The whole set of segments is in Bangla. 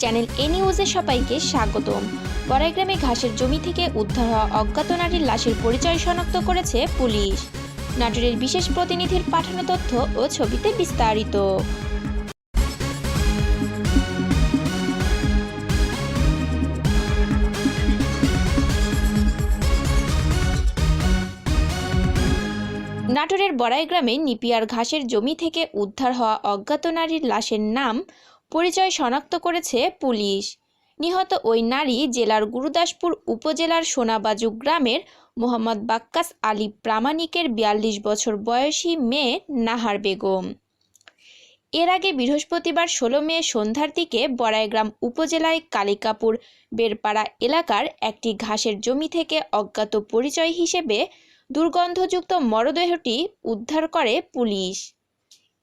চ্যানেল এ নিউজে সবাইকে স্বাগতম। বড়াইগ্রামে ঘাসের জমি থেকে উদ্ধার হওয়া অজ্ঞাত নারীর লাশের পরিচয় শনাক্ত করেছে পুলিশ। নাটোরের বিশেষ প্রতিনিধির পাঠানো তথ্য ও ছবিতে বিস্তারিত। নাটোরের বড়াই গ্রামে নিপিয়ার ঘাসের জমি থেকে উদ্ধার হওয়া অজ্ঞাত নারীর লাশের নাম পরিচয় শনাক্ত করেছে পুলিশ। নিহত ওই নারী জেলার গুরুদাসপুর উপজেলার সোনাবাজু গ্রামের মোহাম্মদ বাক্কাস আলী প্রামাণিকের বিয়াল্লিশ বছর বয়সী মেয়ে নাহার বেগম। এর আগে বৃহস্পতিবার ষোলো মে সন্ধ্যার দিকে বড়াইগ্রাম উপজেলায় কালিকাপুর বেরপাড়া এলাকার একটি ঘাসের জমি থেকে অজ্ঞাত পরিচয় হিসেবে দুর্গন্ধযুক্ত মরদেহটি উদ্ধার করে পুলিশ।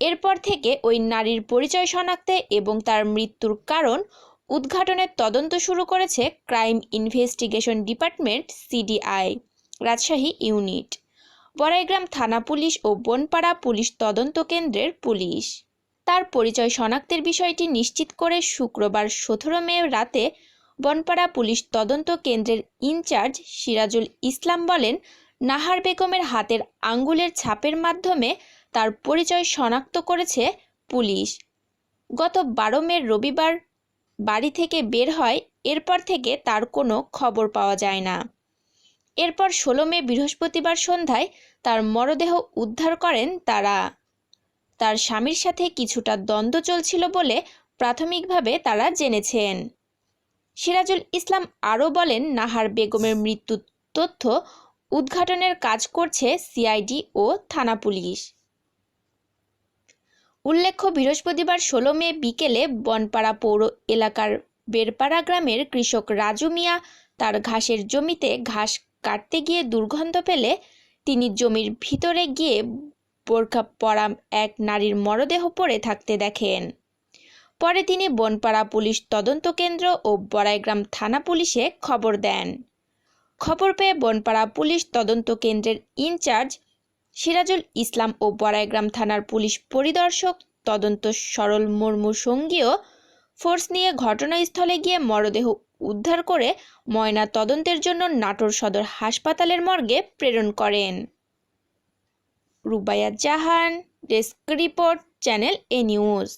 এরপর থেকে ওই নারীর পরিচয় শনাক্তে এবং তার মৃত্যুর কারণ উদ্ঘাটনের তদন্ত শুরু করেছে crime investigation department, CDI, Rajshahi unit. Baraigram থানা পুলিশ ও বনপাড়া পুলিশ তদন্ত কেন্দ্রের পুলিশ। তার পরিচয় শনাক্তের বিষয়টি নিশ্চিত করে শুক্রবার সতেরো মে রাতে বনপাড়া পুলিশ তদন্ত কেন্দ্রের ইনচার্জ সিরাজুল ইসলাম বলেন, নাহার বেগমের হাতের আঙ্গুলের ছাপের মাধ্যমে তার পরিচয় শনাক্ত করেছে পুলিশ। গত বারো মে রবিবার বাড়ি থেকে বের হয়, এরপর থেকে তার কোনো খবর পাওয়া যায় না। এরপর ষোলো মে বৃহস্পতিবার সন্ধ্যায় তার মরদেহ উদ্ধার করেন তারা। তার স্বামীর সাথে কিছুটা দ্বন্দ্ব চলছিল বলে প্রাথমিকভাবে তারা জেনেছেন। সিরাজুল ইসলাম আরও বলেন, নাহার বেগমের মৃত্যুর তথ্য উদ্ঘাটনের কাজ করছে সিআইডি ও থানা পুলিশ। উল্লেখ্য, বৃহস্পতিবার ষোলো মে বিকেলে বনপাড়া পৌর এলাকার বেরপাড়া গ্রামের কৃষক রাজু মিয়া তার ঘাসের জমিতে ঘাস কাটতে গিয়ে দুর্গন্ধ পেলে তিনি জমির ভিতরে গিয়ে বোরখা পরা এক নারীর মরদেহ পড়ে থাকতে দেখেন। পরে তিনি বনপাড়া পুলিশ তদন্ত কেন্দ্র ও বড়াইগ্রাম থানা পুলিশে খবর দেন। খবর পেয়ে বনপাড়া পুলিশ তদন্ত কেন্দ্রের ইনচার্জ সিরাজুল ইসলাম ও বড়াইগ্রাম থানার পুলিশ পরিদর্শক তদন্ত সরল মুর্মু সঙ্গীও ফোর্স নিয়ে ঘটনাস্থলে গিয়ে মরদেহ উদ্ধার করে ময়না তদন্তের জন্য নাটোর সদর হাসপাতালের মর্গে প্রেরণ করেন। Rubaiya Jahan, desk report, channel A news.